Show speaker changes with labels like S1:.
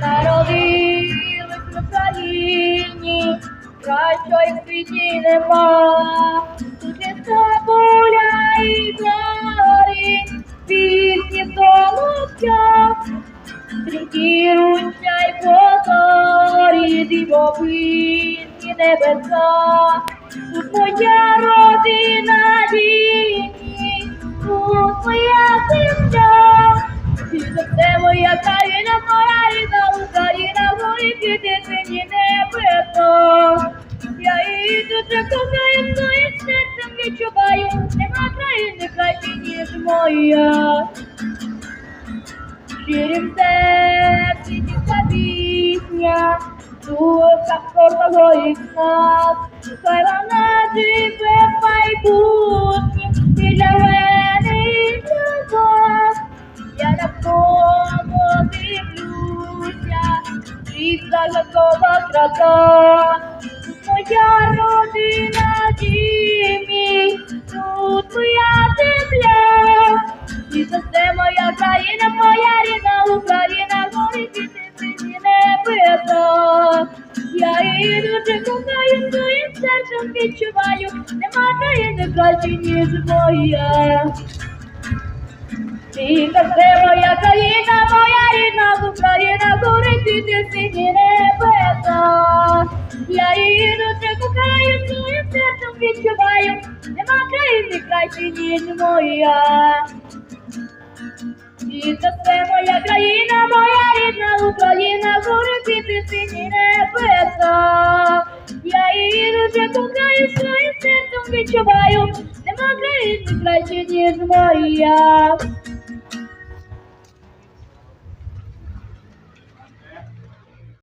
S1: Народились в Україні, кращої в світі нема. Тут ліса поля і гори, пісні солов'я, стрімкі ручня й позорі, дивовинні небеса. Тут моя родина діні, тут моя земля. І за це моя країна, моя рідна Україна, горі квіти сині небеса. Я її дуже кохаю, своїм серцем відчуваю, нема країни краще, ніж моя. Щирим серці тіха пісня, кожного із нас, хай вона живе в майбутнім, і для мене, і для вас. Я навколо дивлюся, і загадкова краса. Тут моя родина, дім мій, тут моя земля. І це моя країна, Я дуже кохаю, своїм серцем відчуваю, нема країни краще, ніж моя. І це моя країна, моя рідна Україна, горить і сині небеса. Я її дуже кохаю, своїм серцем відчуваю, нема країни краще, ніж моя. І це моя країна, моя рідна Україна, горить і сині небеса. Я її дуже кохаю, своїм серцем відчуваю, нема країни краще, ніж моя.